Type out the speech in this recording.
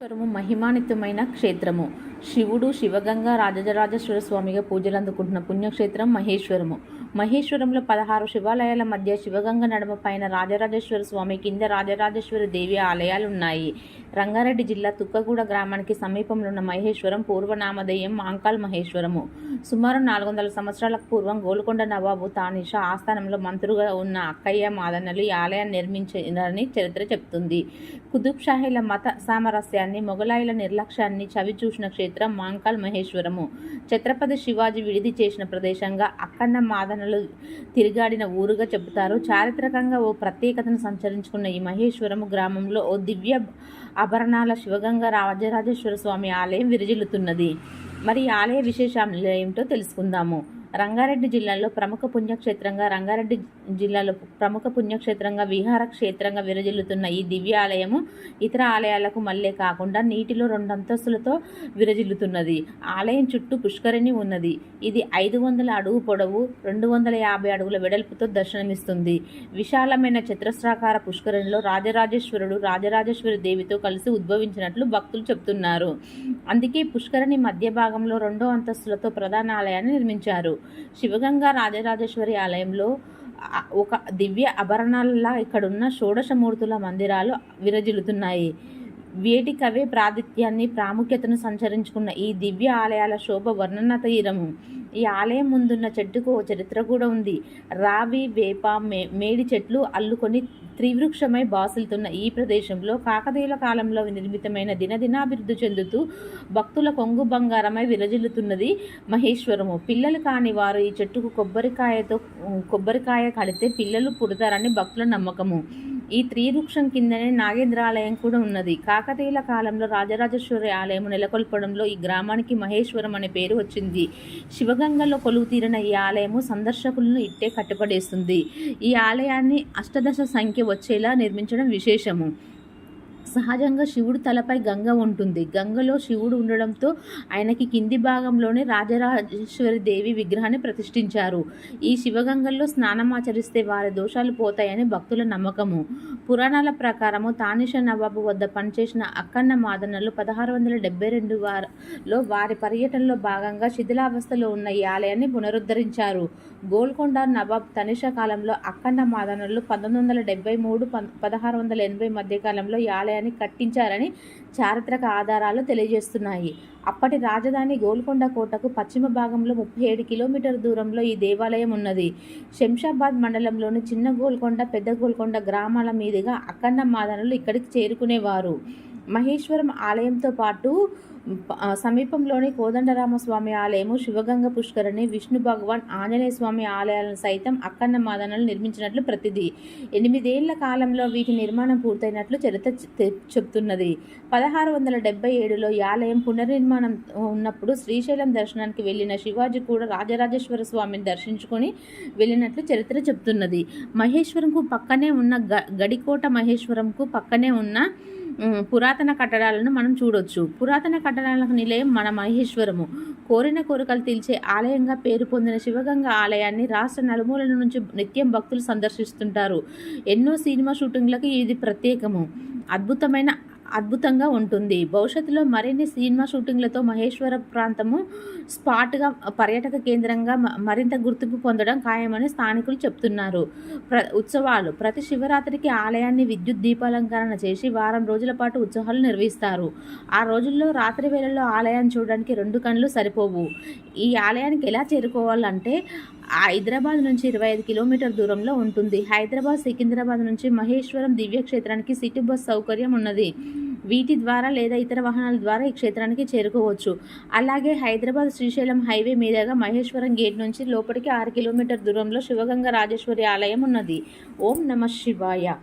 మహేశ్వరము మహిమాన్వితమైన క్షేత్రము. శివుడు శివగంగా రాజరాజేశ్వర స్వామిగా పూజలు అందుకుంటున్న పుణ్యక్షేత్రం మహేశ్వరము. మహేశ్వరంలో పదహారు శివాలయాల మధ్య శివగంగ నడమ పైన రాజరాజేశ్వర స్వామి కింద రాజరాజేశ్వరి దేవి ఆలయాలు ఉన్నాయి రంగారెడ్డి జిల్లా తుక్కగూడ గ్రామానికి సమీపంలో ఉన్న మహేశ్వరం పూర్వనామధేయం మాంకాల్ మహేశ్వరము. సుమారు నాలుగు వందల సంవత్సరాలకు పూర్వం గోల్కొండ నవాబు తానిషా ఆస్థానంలో మంత్రుగా ఉన్న అక్కయ్య మాదన్నలు ఈ ఆలయాన్ని నిర్మించారని చరిత్ర చెప్తుంది. కుతుబ్ షాహీల మత సామరస్యాన్ని మొఘలాయుల నిర్లక్ష్యాన్ని చవిచూసిన క్షేత్రం మాంకాల్ మహేశ్వరము. ఛత్రపతి శివాజీ విడిది చేసిన ప్రదేశంగా అక్కన్న మాదనలు తిరిగాడిన ఊరుగా చెబుతారు. చారిత్రకంగా ఓ ప్రత్యేకతను సంచరించుకున్న ఈ మహేశ్వరము గ్రామంలో ఓ దివ్య ఆభరణాల శివగంగ రాజరాజేశ్వర స్వామి ఆలయం విరజిల్లుతున్నది. మరి ఆలయ విశేషాలు ఏమిటో తెలుసుకుందాము. రంగారెడ్డి జిల్లాలో ప్రముఖ పుణ్యక్షేత్రంగా రంగారెడ్డి జిల్లాలో ప్రముఖ పుణ్యక్షేత్రంగా విహార క్షేత్రంగా విరజిల్లుతున్న ఈ దివ్య ఆలయము ఇతర ఆలయాలకు మళ్ళీ కాకుండా నీటిలో రెండు అంతస్తులతో విరజిల్లుతున్నది. ఆలయం చుట్టూ పుష్కరిణి ఉన్నది. ఇది ఐదు వందల అడుగు పొడవు రెండు వందల యాభై అడుగుల వెడల్పుతో దర్శనమిస్తుంది. విశాలమైన చతురస్రాకార పుష్కరిణిలో రాజరాజేశ్వరుడు రాజరాజేశ్వరి దేవితో కలిసి ఉద్భవించినట్లు భక్తులు చెబుతున్నారు అందుకే పుష్కరిణి మధ్య భాగంలో రెండో అంతస్తులతో ప్రధాన ఆలయాన్ని నిర్మించారు. శివగంగా రాజరాజేశ్వరి ఆలయంలో ఒక దివ్య ఆభరణాలలా ఇక్కడున్న షోడశమూర్తుల మందిరాలు విరజిల్లుతున్నాయి. వేటికవే ప్రాతిథ్యాన్ని ప్రాముఖ్యతను సంచరించుకున్న ఈ దివ్య ఆలయాల శోభ వర్ణన తీరము ఈ ఆలయం ముందున్న చెట్టుకు ఓ చరిత్ర కూడా ఉంది. రావి వేప మే మేడి చెట్లు అల్లుకొని త్రివృక్షమై బాసులుతున్న ఈ ప్రదేశంలో కాకతీయుల కాలంలో నిర్మితమైన దినదినాభివృద్ధి చెందుతూ భక్తుల కొంగు బంగారమై విరజిల్లుతున్నది మహేశ్వరము. పిల్లలు కాని వారు ఈ చెట్టుకు కొబ్బరికాయతో కొబ్బరికాయ కడితే పిల్లలు పుడతారని భక్తుల నమ్మకము. ఈ త్రివృక్షం కిందనే నాగేంద్రాలయం కూడా ఉన్నది. కాకతీయుల కాలంలో రాజరాజేశ్వరి ఆలయం నెలకొల్పడంలో ఈ గ్రామానికి మహేశ్వరం అనే పేరు వచ్చింది. శివగంగలో కొలువు తీరిన ఈ ఆలయము సందర్శకులను ఇట్టే కట్టుబడేస్తుంది. ఈ ఆలయాన్ని అష్టదశ సంఖ్య వచ్చేలా నిర్మించడం విశేషము. సహజంగా శివుడు తలపై గంగ ఉంటుంది. గంగలో శివుడు ఉండడంతో ఆయనకి కింది భాగంలోనే రాజరాజేశ్వరి దేవి విగ్రహాన్ని ప్రతిష్ఠించారు. ఈ శివగంగల్లో స్నానమాచరిస్తే వారి దోషాలు పోతాయని భక్తుల నమ్మకము. పురాణాల ప్రకారము తానిష నవాబు వద్ద పనిచేసిన అక్కన్న మాదనలు పదహారు వందల డెబ్బై రెండు వారిలో వారి పర్యటనలో భాగంగా శిథిలావస్థలో ఉన్న ఈ ఆలయాన్ని పునరుద్ధరించారు. గోల్కొండ నవాబ్ తనిష కాలంలో అక్కన్న మాదనలు పంతొమ్మిది వందల డెబ్బై మూడు పదహారు వందల ఎనభై మధ్య కాలంలో ఈ ఆలయాన్ని కట్టించారని చారిత్రక ఆధారాలు తెలియజేస్తున్నాయి. అప్పటి రాజధాని గోల్కొండ కోటకు పశ్చిమ భాగంలో ముప్పై ఏడు కిలోమీటర్ దూరంలో ఈ దేవాలయం ఉన్నది. శంషాబాద్ మండలంలోని చిన్న గోల్కొండ పెద్ద గోల్కొండ గ్రామాల మీదుగా అఖండ మాదనలు ఇక్కడికి చేరుకునేవారు. మహేశ్వరం ఆలయంతో పాటు సమీపంలోని కోదండరామస్వామి ఆలయము శివగంగ పుష్కరణి విష్ణు భగవాన్ ఆంజనేయ స్వామి ఆలయాలను సైతం అక్కన్న మాదనలు నిర్మించినట్లు ప్రతిది. ఎనిమిదేళ్ళ కాలంలో వీటి నిర్మాణం పూర్తయినట్లు చరిత్ర చెప్తున్నది. పదహారు వందల డెబ్బై ఏడులో ఈ ఆలయం పునర్నిర్మాణం ఉన్నప్పుడు శ్రీశైలం దర్శనానికి వెళ్ళిన శివాజీ కూడా రాజరాజేశ్వర స్వామిని దర్శించుకొని వెళ్ళినట్లు చరిత్ర చెప్తున్నది. మహేశ్వరంకు పక్కనే ఉన్న గ గడికోట మహేశ్వరంకు పక్కనే ఉన్న పురాతన కట్టడాలను మనం చూడొచ్చు. పురాతన కట్టడాలకు నిలయం మన మహేశ్వరము. కోరిన కోరికలు తీల్చే ఆలయంగా పేరు పొందిన శివగంగ ఆలయాన్ని రాష్ట్ర నలుమూలల నుంచి నిత్యం భక్తులు సందర్శిస్తుంటారు. ఎన్నో సినిమా షూటింగ్లకు ఇది ప్రత్యేకము. అద్భుతమైన అద్భుతంగా ఉంటుంది. భవిష్యత్తులో మరిన్ని సినిమా షూటింగ్లతో మహేశ్వర ప్రాంతము స్పాట్గా పర్యాటక కేంద్రంగా మ- మరింత గుర్తింపు పొందడం ఖాయమని స్థానికులు చెప్తున్నారు. ప్ర ఉత్సవాలు ప్రతి శివరాత్రికి ఆలయాన్ని విద్యుత్ దీపాలంకరణ చేసి వారం రోజుల పాటు ఉత్సవాలు నిర్వహిస్తారు. ఆ రోజుల్లో రాత్రి వేళల్లో ఆలయాన్ని చూడడానికి రెండు కళ్ళు సరిపోవు. ఈ ఆలయానికి ఎలా చేరుకోవాలంటే హైదరాబాద్ నుంచి ఇరవై ఐదు కిలోమీటర్ దూరంలో ఉంటుంది. హైదరాబాద్ సికింద్రాబాద్ నుంచి మహేశ్వరం దివ్యక్షేత్రానికి సిటీ బస్ సౌకర్యం ఉన్నది. వీటి ద్వారా లేదా ఇతర వాహనాల ద్వారా ఈ క్షేత్రానికి చేరుకోవచ్చు. అలాగే హైదరాబాద్ శ్రీశైలం హైవే మీదుగా మహేశ్వరం గేట్ నుంచి లోపలికి ఆరు కిలోమీటర్ దూరంలో శివగంగ రాజేశ్వరి ఆలయం ఉన్నది. ఓం నమ శివాయ.